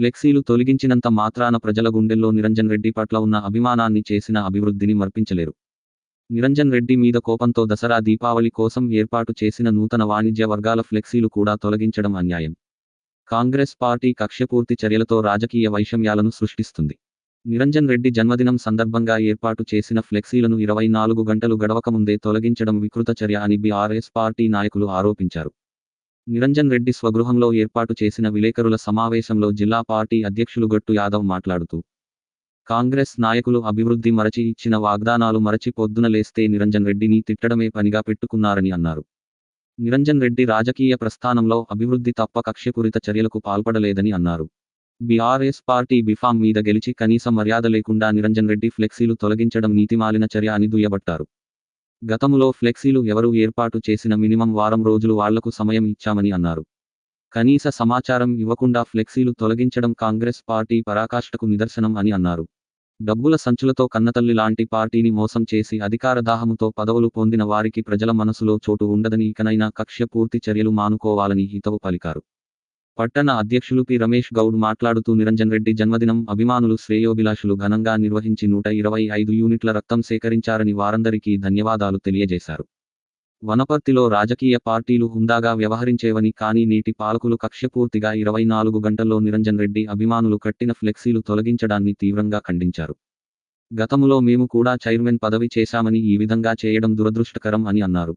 ఫ్లెక్సీలు తొలగించినంత మాత్రాన ప్రజల గుండెల్లో నిరంజన్ రెడ్డి పట్ల ఉన్న అభిమానాన్ని చేసిన అభివృద్ధిని మర్పించలేరు. నిరంజన్ రెడ్డి మీద కోపంతో దసరా దీపావళి కోసం ఏర్పాటు చేసిన నూతన వాణిజ్య వర్గాల ఫ్లెక్సీలు కూడా తొలగించడం అన్యాయం. కాంగ్రెస్ పార్టీ కక్ష్యపూర్తి చర్యలతో రాజకీయ వైషమ్యాలను సృష్టిస్తుంది. నిరంజన్ రెడ్డి జన్మదినం సందర్భంగా ఏర్పాటు చేసిన ఫ్లెక్సీలను ఇరవై నాలుగు గంటలు గడవకముందే తొలగించడం వికృత చర్య అని బీఆర్ఎస్ పార్టీ నాయకులు ఆరోపించారు. నిరంజన్ రెడ్డి స్వగృహంలో ఏర్పాటు చేసిన విలేకరుల సమావేశంలో జిల్లా పార్టీ అధ్యక్షులు గట్టు యాదవ్ మాట్లాడుతూ కాంగ్రెస్ నాయకులు అభివృద్ధి మరచి ఇచ్చిన వాగ్దానాలు మరచి పొద్దున లేస్తే నిరంజన్ రెడ్డిని తిట్టడమే పనిగా పెట్టుకున్నారని అన్నారు. నిరంజన్ రెడ్డి రాజకీయ ప్రస్థానంలో అభివృద్ధి తప్ప కక్ష్యపూరిత చర్యలకు పాల్పడలేదని అన్నారు. బీఆర్ఎస్ పార్టీ బిఫామ్ మీద గెలిచి కనీస మర్యాద లేకుండా నిరంజన్ రెడ్డి ఫ్లెక్సీలు తొలగించడం నీతిమాలిన చర్య అని దుయ్యబట్టారు. గతంలో ఫ్లెక్సీలు ఎవరు ఏర్పాటు చేసిన మినిమం వారం రోజులు వాళ్ళకు సమయం ఇచ్చామని అన్నారు. కనీస సమాచారం ఇవ్వకుండా ఫ్లెక్సీలు తొలగించడం కాంగ్రెస్ పార్టీ పరాకాష్ఠకు నిదర్శనం అని అన్నారు. డబ్బుల సంచులతో కన్నతల్లి లాంటి పార్టీని మోసం చేసి అధికార దాహముతో పదవులు పొందిన వారికి ప్రజల మనసులో చోటు ఉండదని ఇకనైనా కక్ష్య పూర్తి చర్యలు మానుకోవాలని హితవు పలికారు. పట్టణ అధ్యక్షులు పి. రమేష్ గౌడ్ మాట్లాడుతూ నిరంజన్ రెడ్డి జన్మదినం అభిమానులు శ్రేయోభిలాషులు ఘనంగా నిర్వహించి నూట ఇరవై ఐదు యూనిట్ల రక్తం సేకరించారని వారందరికీ ధన్యవాదాలు తెలియజేశారు. వనపర్తిలో రాజకీయ పార్టీలు హుందాగా వ్యవహరించేవని కానీ నేటి పాలకులు కక్ష్యపూర్తిగా ఇరవై నాలుగు గంటల్లో నిరంజన్ రెడ్డి అభిమానులు కట్టిన ఫ్లెక్సీలు తొలగించడాన్ని తీవ్రంగా ఖండించారు. గతములో మేము కూడా చైర్మన్ పదవి చేశామని ఈ విధంగా చేయడం దురదృష్టకరం అని అన్నారు.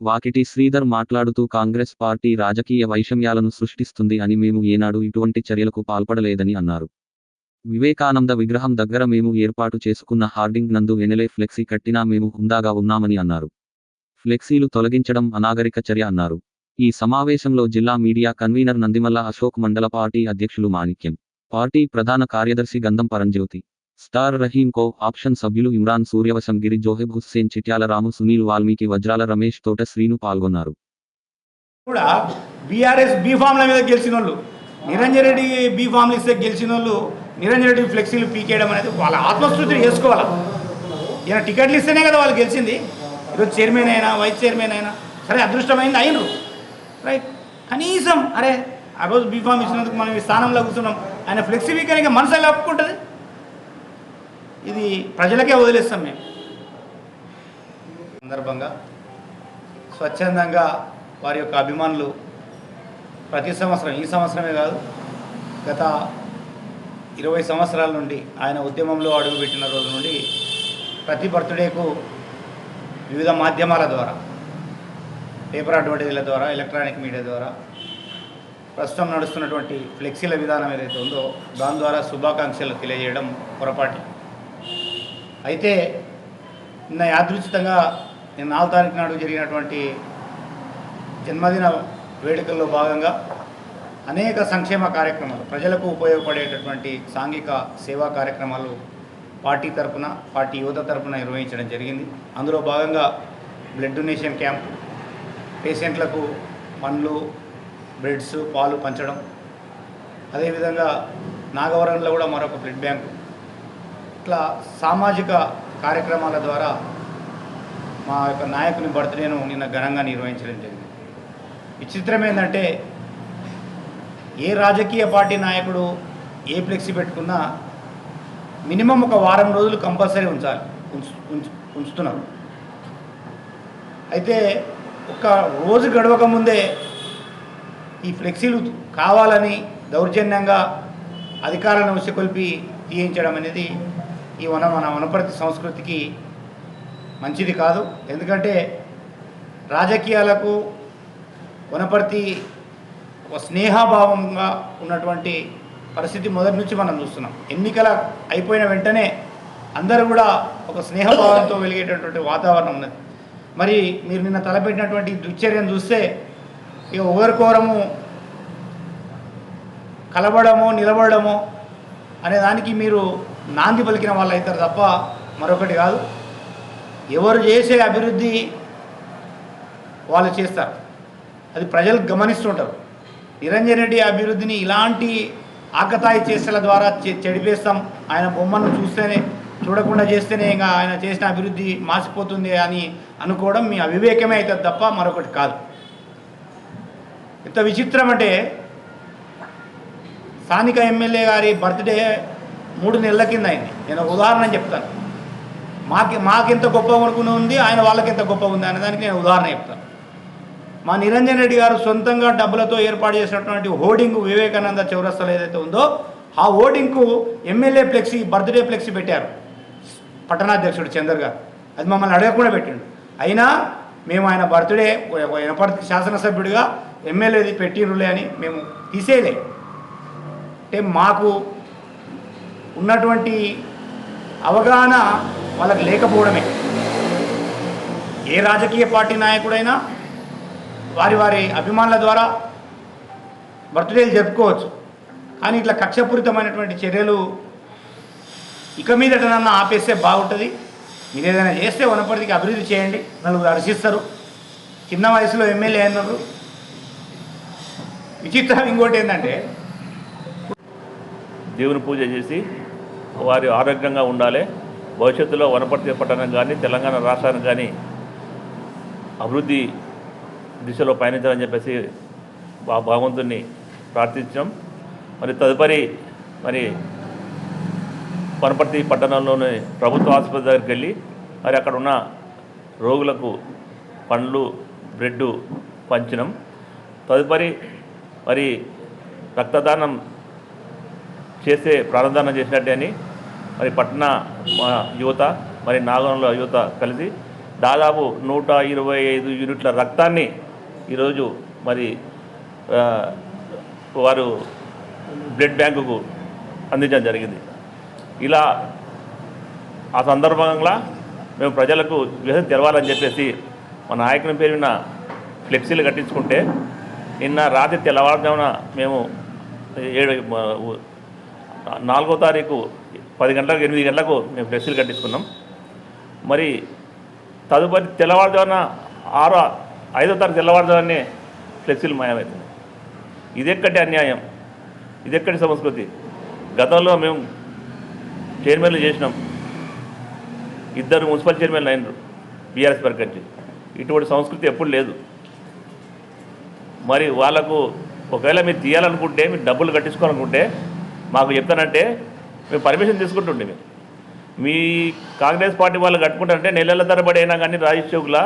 వాకిటి శ్రీధర్ మాట్లాడుతూ కాంగ్రెస్ పార్టీ రాజకీయ వైషమ్యాలను సృష్టిస్తుంది అని మేము ఏనాడు ఇటువంటి చర్యలకు పాల్పడలేదని అన్నారు. వివేకానంద విగ్రహం దగ్గర మేము ఏర్పాటు చేసుకున్న హార్డింగ్ నందు ఎనెలే ఫ్లెక్సీ కట్టినా మేము హుందాగా ఉన్నామని అన్నారు. ఫ్లెక్సీలు తొలగించడం అనాగరిక చర్య అన్నారు. ఈ సమావేశంలో జిల్లా మీడియా కన్వీనర్ నందిమల్ల అశోక్ మండల పార్టీ అధ్యక్షులు మాణిక్యం పార్టీ ప్రధాన కార్యదర్శి గంధం పరంజ్యోతి స్టార్ రహీం కో ఆప్షన్ సభ్యులు ఇమ్రాన్ సూర్యవశం గిరి జోహెబ్ హుస్సేన్ చిట్యాల రాము సునీల్ వాల్మీకి వజ్రాల రమేష్ తోట శ్రీను పాల్గొన్నారు. కూడా బీఆర్ఎస్ బీఫామ్ల మీద గెలిచిన వాళ్ళు నిరంజన్ రెడ్డి బీఫామ్లు ఇస్తే గెలిచిన వాళ్ళు నిరంజన్ రెడ్డి ఫ్లెక్సీలు పీకేయడం అనేది వాళ్ళ ఆత్మస్థుతి చేసుకోవాలి. ఈయన టికెట్లు ఇస్తేనే కదా వాళ్ళు గెలిచింది. ఈరోజు చైర్మన్ అయినా వైస్ చైర్మన్ అయినా సరే అదృష్టమైంది అయినరు. రైట్? కనీసం అరే ఆ రోజు బీఫామ్ ఇచ్చినందుకు మనం ఈ స్థానంలో కూర్చున్నాం. ఆయన ఫ్లెక్సీ వీకనిక మనసు ఎలా ఒప్పుకుంటుంది? ఇది ప్రజలకే వదిలేస్తాం మేము. సందర్భంగా స్వచ్ఛందంగా వారి యొక్క అభిమానులు ప్రతి సంవత్సరం ఈ సంవత్సరమే కాదు గత ఇరవై సంవత్సరాల నుండి ఆయన ఉద్యమంలో అడుగుపెట్టిన రోజు నుండి ప్రతి బర్త్డేకు వివిధ మాధ్యమాల ద్వారా పేపర్ అడ్వర్టైజ్ల ద్వారా ఎలక్ట్రానిక్ మీడియా ద్వారా ప్రస్తుతం నడుస్తున్నటువంటి ఫ్లెక్సీల విధానం ఏదైతే ఉందో దాని ద్వారా శుభాకాంక్షలు తెలియజేయడం పొరపాటి. అయితే నిన్న యాదృచ్ఛితంగా నిన్న నాలుగు తారీఖు నాడు జరిగినటువంటి జన్మదిన వేడుకల్లో భాగంగా అనేక సంక్షేమ కార్యక్రమాలు ప్రజలకు ఉపయోగపడేటటువంటి సాంఘిక సేవా కార్యక్రమాలు పార్టీ తరపున పార్టీ యువత తరఫున నిర్వహించడం జరిగింది. అందులో భాగంగా బ్లడ్ డొనేషన్ క్యాంప్ పేషెంట్లకు పండ్లు బ్రెడ్స్ పాలు పంచడం. అదేవిధంగా నాగవరంలో కూడా మరొక బ్లడ్ బ్యాంకు ఇట్లా సామాజిక కార్యక్రమాల ద్వారా మా యొక్క నాయకుని బర్త్డేను నిన్న ఘనంగా నిర్వహించడం జరిగింది. విచిత్రం ఏంటంటే ఏ రాజకీయ పార్టీ నాయకుడు ఏ ఫ్లెక్సీ పెట్టుకున్నా మినిమం ఒక వారం రోజులు కంపల్సరీ ఉంచాలి ఉంచు ఉంచుతున్నారు. అయితే ఒక రోజు గడవక ముందే ఈ ఫ్లెక్సీలు కావాలని దౌర్జన్యంగా అధికారాలను ఉసికొల్పి తీయించడం అనేది ఈ వన మన వనపర్తి సంస్కృతికి మంచిది కాదు. ఎందుకంటే రాజకీయాలకు వనపర్తి ఒక స్నేహభావంగా ఉన్నటువంటి పరిస్థితి మొదటి నుంచి మనం చూస్తున్నాం. ఎన్నికల అయిపోయిన వెంటనే అందరూ కూడా ఒక స్నేహభావంతో వెలిగేటటువంటి వాతావరణం ఉన్నది. మరి మీరు నిన్న తలపెట్టినటువంటి దుశ్చర్యను చూస్తే ఇక ఒకరికోరము కలబడమో నిలబడము అనే దానికి మీరు నాంది పలికిన వాళ్ళు అవుతారు తప్ప మరొకటి కాదు. ఎవరు చేసే అభివృద్ధి వాళ్ళు చేస్తారు. అది ప్రజలు గమనిస్తుంటారు. నిరంజన్ రెడ్డి అభివృద్ధిని ఇలాంటి ఆకతాయి చేసేల ద్వారా చెడిపేస్తాం. ఆయన బొమ్మను చూస్తేనే చూడకుండా చేస్తేనే ఇంకా ఆయన చేసిన అభివృద్ధి మాసిపోతుంది అని అనుకోవడం మీ అవివేకమే అవుతుంది తప్ప మరొకటి కాదు. ఎంత విచిత్రం అంటే స్థానిక ఎమ్మెల్యే గారి బర్త్డే మూడు నెలల కింద అయింది. నేను ఒక ఉదాహరణ చెప్తాను. మాకి మాకింత గొప్ప అనుకుని ఉంది ఆయన వాళ్ళకి ఎంత గొప్ప ఉంది అనే దానికి నేను ఉదాహరణ చెప్తాను. మా నిరంజన్ రెడ్డి గారు సొంతంగా డబ్బులతో ఏర్పాటు చేసినటువంటి హోర్డింగ్ వివేకానంద చౌరస్తాలో ఏదైతే ఉందో ఆ హోర్డింగ్కు ఎమ్మెల్యే ఫ్లెక్సీ బర్త్డే ఫ్లెక్సీ పెట్టారు. పట్టణాధ్యక్షుడు చందర్ గారు. అది మమ్మల్ని అడగకుండా పెట్టిండు. అయినా మేము ఆయన బర్త్డే ఎనపర్తి శాసనసభ్యుడిగా ఎమ్మెల్యేది పెట్టిరులే అని మేము తీసేయలే అంటే మాకు ఉన్నటువంటి అవగాహన వాళ్ళకి లేకపోవడమే. ఏ రాజకీయ పార్టీ నాయకుడైనా వారి వారి అభిమానుల ద్వారా బర్త్డేలు జరుపుకోవచ్చు. కానీ ఇట్లా కక్షపూరితమైనటువంటి చర్యలు ఇక మీదట నన్ను ఆపేస్తే బాగుంటుంది. మీరు ఏదైనా చేస్తే వనపర్తికి అభివృద్ధి చేయండి. నలుగురు హర్షిస్తారు చిన్న వయసులో ఎమ్మెల్యే అన్నారు విచిత్రం ఇంకోటి ఏంటంటే దేవుని పూజ చేసి వారి ఆరోగ్యంగా ఉండాలి. భవిష్యత్తులో వనపర్తి పట్టణం కానీ తెలంగాణ రాష్ట్రానికి కానీ అభివృద్ధి దిశలో పయనించాలని చెప్పేసి ఆ భగవంతుని ప్రార్థించాం మరి తదుపరి మరి వనపర్తి పట్టణంలోని ప్రభుత్వ ఆసుపత్రి దగ్గరికి వెళ్ళి మరి అక్కడ ఉన్న రోగులకు పండ్లు బ్రెడ్ పంచినాం. తదుపరి మరి రక్తదానం చేసే ప్రాణదానం చేసినట్టే అని మరి పట్టణ మా యువత మరి నాగంలో యువత కలిసి దాదాపు నూట ఇరవై ఐదు యూనిట్ల రక్తాన్ని ఈరోజు మరి వారు బ్లడ్ బ్యాంకుకు అందించడం జరిగింది. ఇలా ఆ సందర్భంగా మేము ప్రజలకు వ్యవస్థ తెరవాలని చెప్పేసి మా నాయకుని పేరు ఫ్లెక్సీలు కట్టించుకుంటే నిన్న రాత్రి తెల్లవారుజామున మేము ఏడు నాలుగో తారీఖు పది గంటలకు ఎనిమిది గంటలకు మేము ఫ్లెక్సీలు కట్టించుకున్నాం. మరి తదుపరి తెల్లవారుజామున ఆరో ఐదో తారీఖు తెల్లవారుజామునే ఫ్లెక్సీలు మాయమవుతుంది ఇదెక్కటి అన్యాయం? ఇదెక్కటి సంస్కృతి? గతంలో మేము చైర్మన్లు చేసినాం. ఇద్దరు మున్సిపల్ చైర్మన్లు అయినరు బీఆర్ఎస్ పరికరించి ఇటువంటి సంస్కృతి ఎప్పుడు లేదు. మరి వాళ్ళకు ఒకవేళ మీరు తీయాలనుకుంటే మీరు డబ్బులు కట్టించుకోవాలనుకుంటే మాకు చెప్తానంటే మేము పర్మిషన్ తీసుకుంటుండే మేము. మీ కాంగ్రెస్ పార్టీ వాళ్ళు కట్టుకుంటారంటే నెలల తరబడి అయినా కానీ రాజేష్ చౌక్లా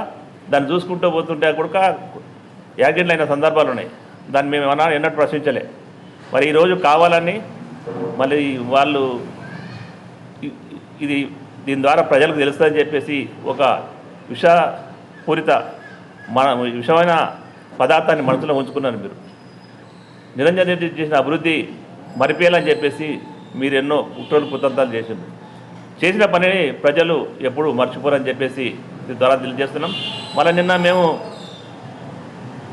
దాన్ని చూసుకుంటూ పోతుంటే కూడా యాక్సిడెంట్లు అయిన సందర్భాలు ఉన్నాయి. దాన్ని మేము ఏమన్నా ఎన్నట్టు ప్రశ్నించలే. మరి ఈరోజు కావాలని మళ్ళీ వాళ్ళు ఇది దీని ద్వారా ప్రజలకు తెలుస్తుందని చెప్పేసి ఒక విషపూరిత మన విషమైన పదార్థాన్ని మనసులో ఉంచుకున్నారు మీరు. నిరంజన్ రెడ్డి చేసిన అభివృద్ధి మరిపేయాలని చెప్పేసి మీరు ఎన్నో కుట్రలు కుతంత్రాలు చేసింది చేసిన పనిని ప్రజలు ఎప్పుడు మర్చిపోరని చెప్పేసి ద్వారా తెలియజేస్తున్నాం. మళ్ళీ నిన్న మేము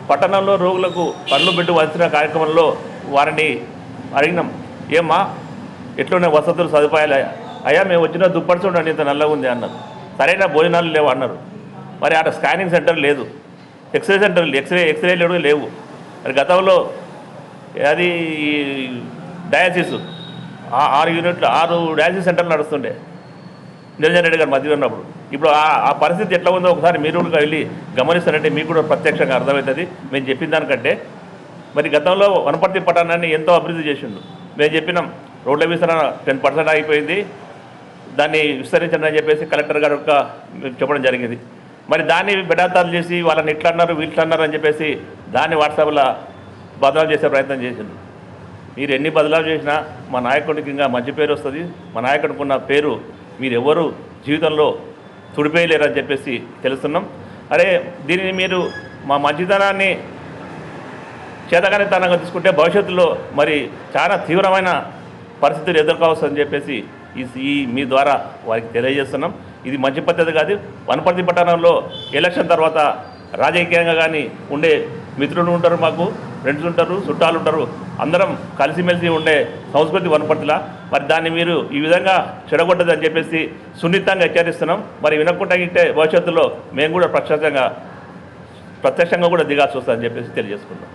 పట్టణంలో రోగులకు పనులు బిడ్డు వంచిన కార్యక్రమంలో వారిని అడిగినాం. ఏమ్మా ఎట్లున్నాయి వసతులు సదుపాయాలు అయ్యా మేము వచ్చిన దుప్పటి చూడండి ఇంత నల్లగా ఉంది అన్నారు. సరైన భోజనాలు లేవు అన్నారు. మరి ఆడ స్కానింగ్ సెంటర్ లేదు. ఎక్స్రే సెంటర్ ఎక్స్రే ఎక్స్రే లేవు లేవు. మరి గతంలో అది డయాసిస్ ఆ- ఆరు యూనిట్లు ఆరు డయాసిస్ సెంటర్లు నడుస్తుండే. నిరంజన్ రెడ్డి గారు మధ్యలో ఉన్నప్పుడు. ఇప్పుడు ఆ పరిస్థితి ఎట్లా ఉందో ఒకసారి మీరు కూడా వెళ్ళి గమనిస్తారంటే మీకు కూడా ప్రత్యక్షంగా అర్థమవుతుంది. మేము చెప్పిన దానికంటే మరి గతంలో వనపర్తి పట్టణాన్ని ఎంతో అభివృద్ధి చేసిండు. మేము చెప్పినాం రోడ్ల విస్తరణ టెన్ పర్సెంట్ అయిపోయింది దాన్ని విస్తరించండి అని చెప్పేసి కలెక్టర్ గారు యొక్క చెప్పడం జరిగింది. మరి దాన్ని బెడాతాలు చేసి వాళ్ళని ఇట్లా అన్నారు అన్నారు అని చెప్పేసి దాన్ని వాట్సాప్లో బదనాలు చేసే ప్రయత్నం చేసిండు. మీరు ఎన్ని బదలాలు చేసినా మా నాయకుడికి ఇంకా మంచి పేరు వస్తుంది. మా నాయకుడికి ఉన్న పేరు మీరెవరు జీవితంలో తుడిపేయలేరని చెప్పేసి తెలుస్తున్నాం. అరే దీనిని మీరు మా మంచితనాన్ని చేతగానితనంగా తీసుకుంటే భవిష్యత్తులో మరి చాలా తీవ్రమైన పరిస్థితులు ఎదుర్కోవచ్చని చెప్పేసి ఈ ఈ మీ ద్వారా వారికి తెలియజేస్తున్నాం. ఇది మంచి పద్ధతి కాదు. వనపర్తి పట్టణంలో ఎలక్షన్ తర్వాత రాజకీయంగా కానీ ఉండే మిత్రులు ఉంటారు మాకు. ఫ్రెండ్స్ ఉంటారు చుట్టాలు ఉంటారు అందరం కలిసిమెలిసి ఉండే సంస్కృతి వనపట్ల మరి దాన్ని మీరు ఈ విధంగా చెడగొట్టదని చెప్పేసి సున్నితంగా హెచ్చరిస్తున్నాం. మరి వినకుండా ఇంటే భవిష్యత్తులో మేము కూడా ప్రత్యక్షంగా ప్రత్యక్షంగా కూడా దిగాల్సి వస్తుందని చెప్పేసి తెలియజేసుకుంటాం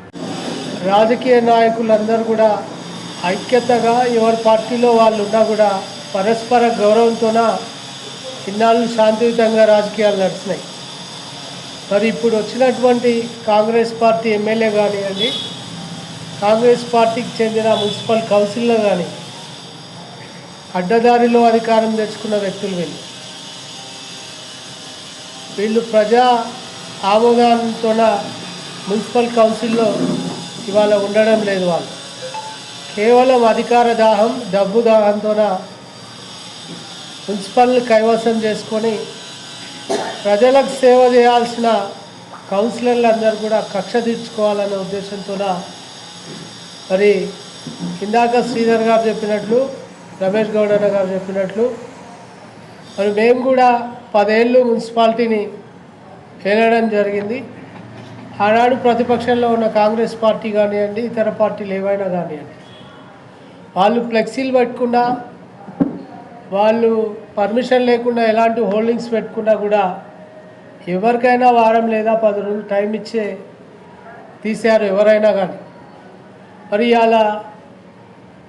రాజకీయ నాయకులందరూ కూడా ఐక్యతగా ఎవరి పార్టీలో వాళ్ళు ఉన్నా కూడా పరస్పర గౌరవంతోన ఇన్నాళ్ళు శాంతియుతంగా రాజకీయాలు నడిచినాయి. మరి ఇప్పుడు వచ్చినటువంటి కాంగ్రెస్ పార్టీ ఎమ్మెల్యే కానివ్వండి కాంగ్రెస్ పార్టీకి చెందిన మున్సిపల్ కౌన్సిల్లో కానీ అడ్డదారిలో అధికారం తెచ్చుకున్న వ్యక్తులు వీళ్ళు. వీళ్ళు ప్రజా ఆమోదంతోన మున్సిపల్ కౌన్సిల్లో ఇవాళ ఉండడం లేదు వాళ్ళు. కేవలం అధికార దాహం డబ్బు దాహంతోన మున్సిపల్ కైవసం చేసుకొని ప్రజలకు సేవ చేయాల్సిన కౌన్సిలర్లు అందరూ కూడా కక్ష తీర్చుకోవాలనే ఉద్దేశంతోన? మరి ఇందాక శ్రీధర్ గారు చెప్పినట్లు రమేష్ గౌడ గారు చెప్పినట్లు మరి మేము కూడా పదేళ్ళు మున్సిపాలిటీని ఏలడం జరిగింది. ఆనాడు ప్రతిపక్షంలో ఉన్న కాంగ్రెస్ పార్టీ కానివ్వండి ఇతర పార్టీలు ఏవైనా కానివ్వండి వాళ్ళు ఫ్లెక్సీలు పెట్టకుండా వాళ్ళు పర్మిషన్ లేకుండా ఎలాంటి హోల్డింగ్స్ పెట్టుకున్నా కూడా ఎవరికైనా వారం లేదా పది రోజులు టైం ఇచ్చే తీశారు ఎవరైనా కానీ. మరి అలా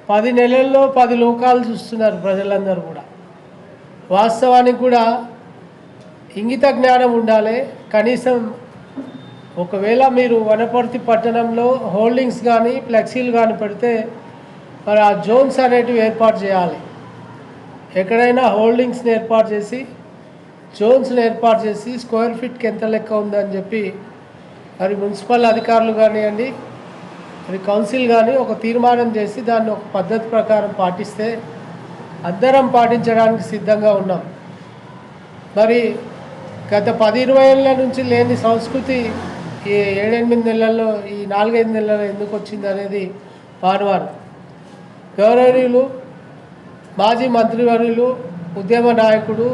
పది నెలల్లో పది లోకాలు చూస్తున్నారు ప్రజలందరూ కూడా. వాస్తవానికి కూడా ఇంగిత జ్ఞానం ఉండాలి. కనీసం ఒకవేళ మీరు వనపర్తి పట్టణంలో హోల్డింగ్స్ కానీ ఫ్లెక్సీలు కానీ పెడితే మరి ఆ జోన్స్ అనేటివి ఏర్పాటు చేయాలి. ఎక్కడైనా హోల్డింగ్స్ని ఏర్పాటు చేసి జోన్స్ని ఏర్పాటు చేసి స్క్వేర్ ఫీట్కి ఎంత లెక్క ఉందని చెప్పి మరి మున్సిపల్ అధికారులు కానివ్వండి మరి కౌన్సిల్ కానీ ఒక తీర్మానం చేసి దాన్ని ఒక పద్ధతి ప్రకారం పాటిస్తే అందరం పాటించడానికి సిద్ధంగా ఉన్నాం. మరి గత పది ఇరవై ఏళ్ళ నుంచి లేని సంస్కృతి ఈ ఏడెనిమిది నెలల్లో ఈ నాలుగైదు నెలల్లో ఎందుకు వచ్చింది అనేది పానువారు గౌరవనీయులు మాజీ మంత్రివర్యులు ఉద్యమ నాయకుడు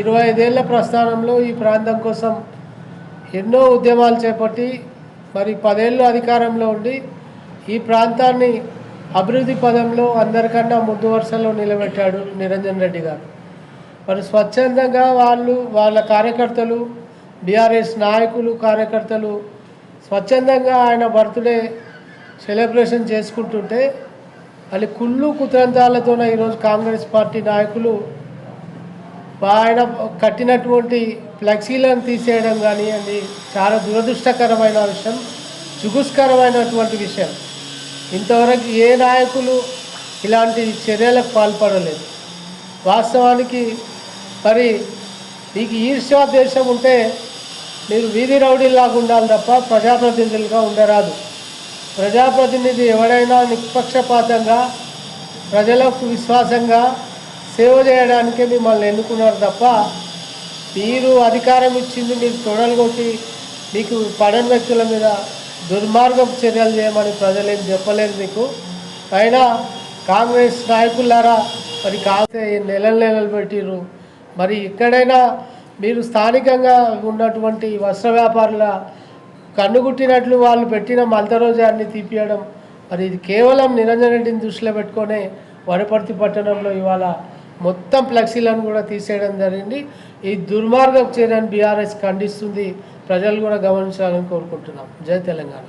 ఇరవై ఐదేళ్ళ ప్రస్థానంలో ఈ ప్రాంతం కోసం ఎన్నో ఉద్యమాలు చేపట్టి మరి పదేళ్ళు అధికారంలో ఉండి ఈ ప్రాంతాన్ని అభివృద్ధి పదంలో అందరికన్నా ముందు వరుసలో నిలబెట్టాడు నిరంజన్ రెడ్డి గారు. మరి స్వచ్ఛందంగా వాళ్ళు వాళ్ళ కార్యకర్తలు బీఆర్ఎస్ నాయకులు కార్యకర్తలు స్వచ్ఛందంగా ఆయన బర్త్డే సెలబ్రేషన్ చేసుకుంటుంటే మళ్ళీ కుళ్ళు కుతంత్రాలతోనే ఈరోజు కాంగ్రెస్ పార్టీ నాయకులు ఆయన కట్టినటువంటి ఫ్లెక్సీలను తీసేయడం కానీ చాలా దురదృష్టకరమైన విషయం జుగుస్కరమైనటువంటి విషయం. ఇంతవరకు ఏ నాయకులు ఇలాంటి చర్యలకు పాల్పడలేదు. వాస్తవానికి మరి మీకు ఈర్ష్యాదేశం ఉంటే మీరు వీధి రౌడీలాగా ఉండాలి తప్ప ప్రజాప్రతినిధులుగా ఉండరాదు. ప్రజాప్రతినిధి ఎవడైనా నిష్పక్షపాతంగా ప్రజలకు విశ్వాసంగా సేవ చేయడానికే మిమ్మల్ని ఎన్నుకున్నారు తప్ప మీరు అధికారం ఇచ్చింది మీరు తొడలు కొట్టి మీకు పడని వ్యక్తుల మీద దుర్మార్గపు చర్యలు చేయమని ప్రజలేం చెప్పలేదు మీకు. అయినా కాంగ్రెస్ నాయకులారా మరి కాసే నెలలు నెలలు పెట్టిరు మరి ఎక్కడైనా మీరు స్థానికంగా ఉన్నటువంటి వస్త్ర వ్యాపారుల కన్నుగుట్టినట్లు వాళ్ళు పెట్టిన మంతరోజాన్ని తీపియడం మరి ఇది కేవలం నిరంజన్ రెడ్డిని దృష్టిలో పెట్టుకొని వనపర్తి పట్టణంలో ఇవాళ మొత్తం ఫ్లెక్సీలను కూడా తీసేయడం జరిగింది. ఈ దుర్మార్గం చేయడానికి బీఆర్ఎస్ ఖండిస్తుంది. ప్రజలు కూడా గమనించాలని కోరుకుంటున్నాం. జై తెలంగాణ.